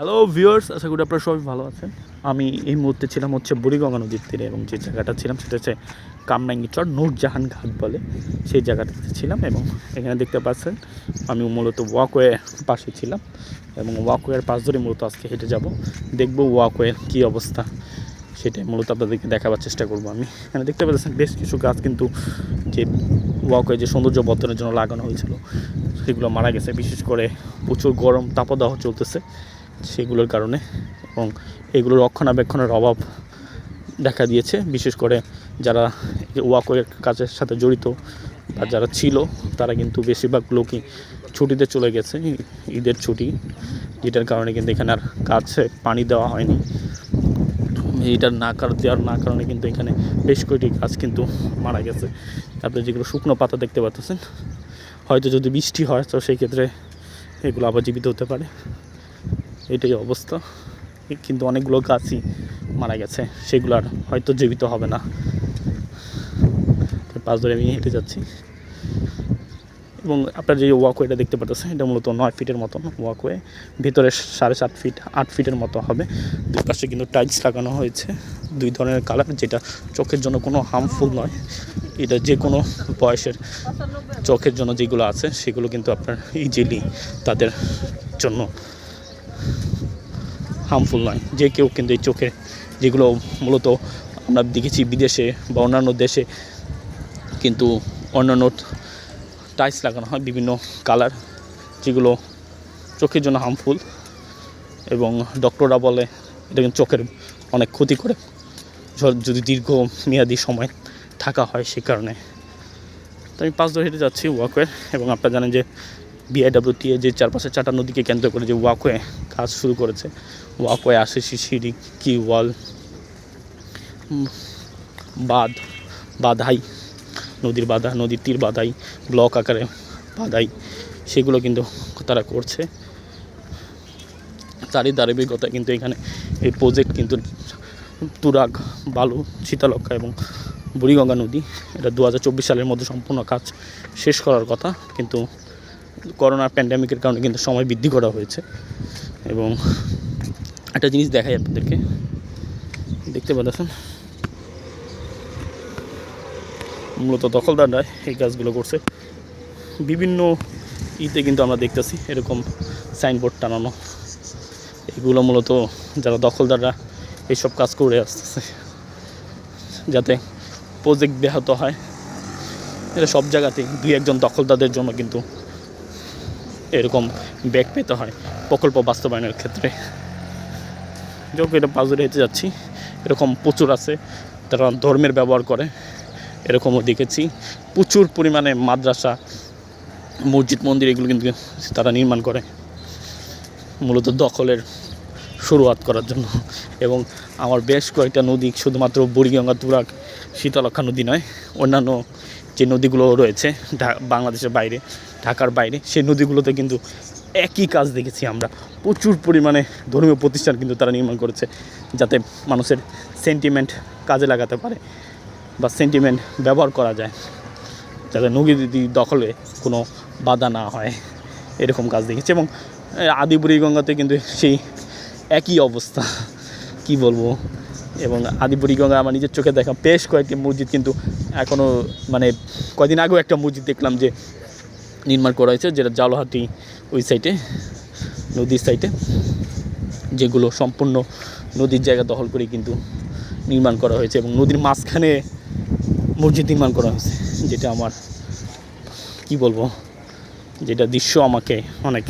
Hello viewers আশা করি আপনারা সবাই ভালো আছেন। আমি এই মুহূর্তে ছিলাম হচ্ছে বুড়িগঙ্গা নদীর তীরে এবং যে জায়গাটা ছিলাম সেটা হচ্ছে কামরাঙ্গি চর নূরজাহান ঘাট বলে সেই জায়গাটাতে ছিলাম এবং এখানে দেখতে পাচ্ছেন, আমি মূলত ওয়াকওয়ে পাশে ছিলাম এবং ওয়াকওয়ের পাশ ধরে মূলত আজকে হেঁটে যাব। দেখব ওয়াকওয়ের কী অবস্থা, সেটাই মূলত আপনাদেরকে দেখাবার চেষ্টা করব আমি। এখানে দেখতে পাচ্ছেন বেশ কিছু গাছ, কিন্তু যে ওয়াকওয়ে যে সৌন্দর্য বর্ধনের জন্য লাগানো হয়েছিল, সেগুলো মারা গেছে। বিশেষ করে প্রচুর গরম, তাপদাহ চলতেছে। সেগুলোর কারণে এবং এগুলোর রক্ষণাবেক্ষণের অভাব দেখা দিয়েছে। বিশেষ করে যারা ওয়াকওয়ের কাজের সাথে জড়িত বা যারা ছিল, তারা কিন্তু বেশিরভাগ লোকই ছুটিতে চলে গেছে। ঈদের ছুটি, যেটার কারণে কিন্তু এখানে আর গাছে পানি দেওয়া হয়নি। এইটার না কার, দেওয়ার না কারণে কিন্তু এখানে বেশ কয়েকটি গাছ কিন্তু মারা গেছে। আপনি যেগুলো শুকনো পাতা দেখতে পাচ্ছেন, হয়তো যদি বৃষ্টি হয়, তো সেই ক্ষেত্রে এগুলো আবার জীবিত হতে পারে। এটাই অবস্থা। কিন্তু অনেকগুলো গাছই মারা গেছে, সেগুলো আর হয়তো জীবিত হবে না। পাশ ধরে আমি হেঁটে যাচ্ছি। এবং আপনার যে ওয়াকওয়েটা দেখতে পাচ্ছেন এটা মূলত নয় ফিটের মতন ওয়াকওয়ে ভিতরে সাড়ে সাত ফিট, আট ফিটের মতো হবে। দুই পাশে কিন্তু টাইলস লাগানো হয়েছে। দুই ধরনের কালার যেটা চোখের জন্য কোনো হার্মফুল নয়। এটা যে কোনো বয়সের চোখের জন্য যেগুলো আছে, সেগুলো কিন্তু আপনার ইজিলি তাদের জন্য হার্মফুল নয়। যে কেউ কিন্তু এই চোখে যেগুলো মূলত আমরা দেখেছি বিদেশে বা অন্যান্য দেশে কিন্তু অন্যান্য টাইলস লাগানো হয়, বিভিন্ন কালার যেগুলো চোখের জন্য হার্মফুল এবং ডক্টররা বলে এটা কিন্তু চোখের অনেক ক্ষতি করে। যদি দীর্ঘ মেয়াদি সময় থাকা হয় সে কারণে। তো আমি পাঁচ ধরে হেঁটে যাচ্ছি ওয়াকওয়ে এবং আপনারা জানেন যে বিআইডাব্লিউটিএ যে চারপাশে চারটা নদীকে কেন্দ্র করে যে ওয়াকওয়ে কাজ শুরু করেছে, ওয়াকওয়ে আসে সিঁড়ি, কি ওয়াল বাঁধ, বাধাই, নদীর বাধা, নদীর তীর বাধাই, ব্লক আকারে বাধাই, সেগুলো কিন্তু তারা করছে। তারই ধারাবাহিকতা কিন্তু এখানে এই প্রজেক্ট কিন্তু তুরাগ, বালু শীতলক্ষা এবং বুড়িগঙ্গা নদী, এটা দু হাজার চব্বিশ সালের মধ্যে সম্পূর্ণ কাজ শেষ করার কথা কিন্তু করোনা প্যান্ডামিকের কারণে কিন্তু সময় বৃদ্ধি করা হয়েছে। এবং একটা জিনিস দেখাই আপনাদেরকে। দেখতে পাচ্ছেন? মূলত দখলদাররা এই কাজগুলো করছে। বিভিন্ন ইতে কিন্তু আমরা দেখতেছি এরকম সাইনবোর্ড টানানো। এগুলো মূলত যারা দখলদাররা এইসব কাজ করে আসতেছে। যাতে প্রজেক্ট ব্যাহত হয়। এটা সব জায়গাতেই দুই একজন দখলদারদের জন্য কিন্তু এরকম ব্যাগ পেতে হয় প্রকল্প বাস্তবায়নের ক্ষেত্রে। যোগ এটা পাজরে হেঁটে যাচ্ছি। এরকম প্রচুর আছে, তারা ধর্মের ব্যবহার করে, এরকমও দেখেছি। প্রচুর পরিমাণে মাদ্রাসা, মসজিদ, মন্দির, এগুলো কিন্তু তারা নির্মাণ করে। মূলত দখলের শুরুয়াত করার জন্য। এবং আমার বেশ কয়েকটা নদী, শুধুমাত্র বুড়িগঙ্গা তুরাক শীতলক্ষা নদী নয়, অন্যান্য যে নদীগুলো রয়েছে বাংলাদেশের বাইরে, ঢাকার বাইরে, সেই নদীগুলোতে কিন্তু একই কাজ দেখেছি আমরা। প্রচুর পরিমাণে ধর্মীয় প্রতিষ্ঠান কিন্তু তারা নির্মাণ করেছে, যাতে মানুষের সেন্টিমেন্ট কাজে লাগাতে পারে বা সেন্টিমেন্ট ব্যবহার করা যায়, যাতে নদী দখলে কোনো বাধা না হয়, এরকম কাজ দেখেছি। এবং আদি বুড়িগঙ্গাতে কিন্তু সেই একই অবস্থা, কি বলব? এবং আদি বুড়িগঙ্গা আমার নিজের চোখে দেখা বেশ কয়েকটি মসজিদ কিন্তু এখনও মানে কয়দিন আগেও একটা মসজিদ দেখলাম যে নির্মাণ করা হয়েছে, যেটা জালহাটি ওই সাইডে নদীর সাইডে যেগুলো সম্পূর্ণ নদীর জায়গা দখল করে কিন্তু নির্মাণ করা হয়েছে এবং নদীর মাঝখানে মসজিদ নির্মাণ করা হয়েছে, যেটা আমার, কি বলব? যেটা দৃশ্য আমাকে অনেক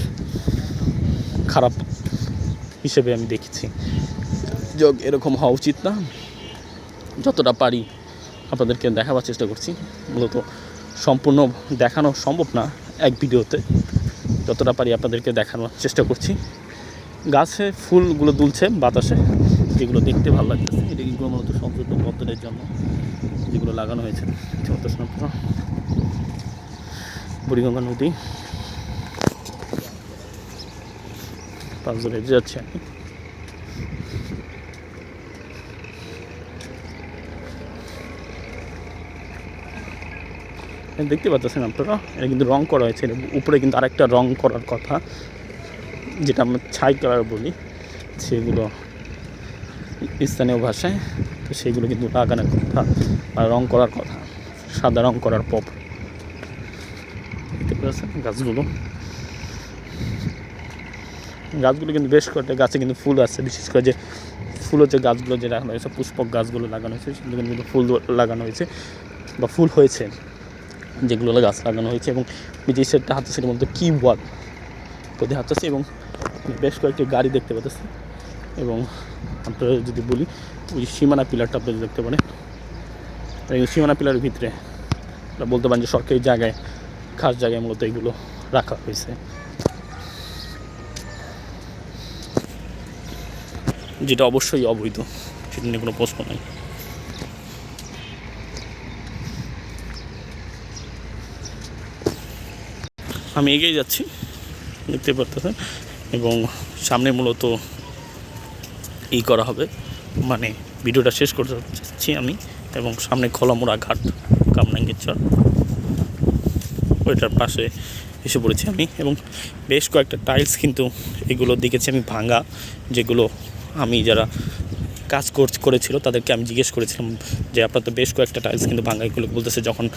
খারাপ হিসেবে আমি দেখেছি। যোগ এরকম হওয়া উচিত না। যতটা পারি আপনাদেরকে দেখাবার চেষ্টা করছি। মূলত সম্পূর্ণ দেখানো সম্ভব না এক ভিডিওতে। যতটা পারি আপনাদেরকে দেখানোর চেষ্টা করছি। গাছে ফুলগুলো দুলছে বাতাসে, যেগুলো দেখতে ভালো লাগতেছে। এটা এগুলো মূলত সংযুক্ত বর্ধনের জন্য যেগুলো লাগানো হয়েছে। বুড়িগঙ্গা নদী। যাচ্ছে। আমি দেখতে পাচ্ছেন আপনারা, এটা কিন্তু রং করা হয়েছে উপরে কিন্তু আরেকটা রং করার কথা, যেটা আমরা ছাই কালার বলি, সেগুলো স্থানীয় ভাষায়, তো সেগুলো কিন্তু লাগানোর কথা বা রং করার কথা, সাদা রং করার পপ। দেখতে পাচ্ছেন গাছগুলো। গাছগুলো কিন্তু বেশ কয়েকটা গাছে কিন্তু ফুল আছে, বিশেষ করে যে ফুল হচ্ছে গাছগুলো যে লাগানো হয়েছে, পুষ্পক গাছগুলো লাগানো হয়েছে, সেগুলো কিন্তু ফুল লাগানো হয়েছে বা ফুল হয়েছে, যেগুলো গাছ লাগানো হয়েছে এবং বিদেশ সেটটা হাতে সেটার মধ্যে কি ওয়াল তো দেখা যাচ্ছে এবং বেশ কয়েকটি গাড়ি দেখতে পাচ্ছি এবং আপনারা যদি বলি, ওই সীমানা পিলারটা আপনারা দেখতে পারেন, এই সীমানা পিলারের ভিতরে বলতে পারেন যে সরকারি জায়গায়, খাস জায়গায় মূলত এগুলো রাখা হয়েছে। যেটা অবশ্যই অবৈধ, সেটা নিয়ে কোনো প্রশ্ন নাই। আমি এগিয়ে যাচ্ছি, দেখতে পারতেছেন, এবং সামনে মূলত ই করা হবে মানে ভিডিওটা শেষ করতে চাচ্ছি আমি, এবং সামনে খোলামোড়া ঘাট কামরাঙ্গীর ওইটার পাশে এসে পড়েছি আমি, এবং বেশ কয়েকটা টাইলস কিন্তু এগুলো দেখেছি আমি ভাঙা, যেগুলো আমি যারা কাজ কর- করেছিল তাদেরকে আমি জিজ্ঞেস করেছিলাম যে, আপনার তো বেশ কয়েকটা টাইলস কিন্তু ভাঙা এগুলো বলতেছে, যখন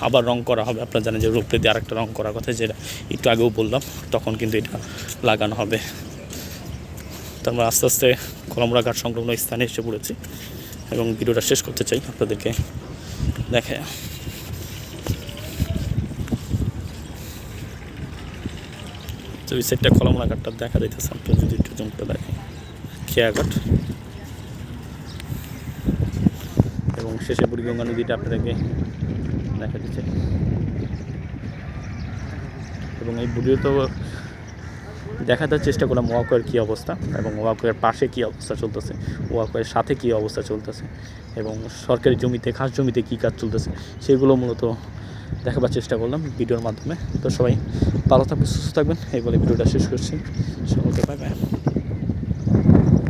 আবার রং করা হবে, আপনারা জানেন যে রূপে দিয়ে আরেকটা রং করার কথা যেটা একটু আগেও বললাম, তখন কিন্তু এটা লাগানো হবে। তারপর আস্তে আস্তে কলমরা ঘাট সংলগ্ন স্থানে এসে পড়েছি এবং ভিডিওটা শেষ করতে চাই আপনাদেরকে দেখে। তো এই সাইডটা কলমরা ঘাটটা দেখা যাইতেছে আপনি যদি একটু জুম করে খেয়াঘাট এবং শেষে বুড়িগঙ্গা নদীটা আপনাদেরকে দেখা দিচ্ছে। এবং এই ভিডিও তো দেখাতে চেষ্টা করলাম ওয়াকওয়ের কী অবস্থা এবং ওয়াকওয়ের পাশে কী অবস্থা চলতেছে, ওয়াকওয়ের সাথে কী অবস্থা চলতেছে, এবং সরকারি জমিতে, খাস জমিতে কী কাজ চলতেছে, সেগুলো মূলত দেখাবার চেষ্টা করলাম ভিডিওর মাধ্যমে। তো সবাই ভালো থাকবেন, সুস্থ থাকবেন, এই বলে ভিডিওটা শেষ করছি। সকলকে বাই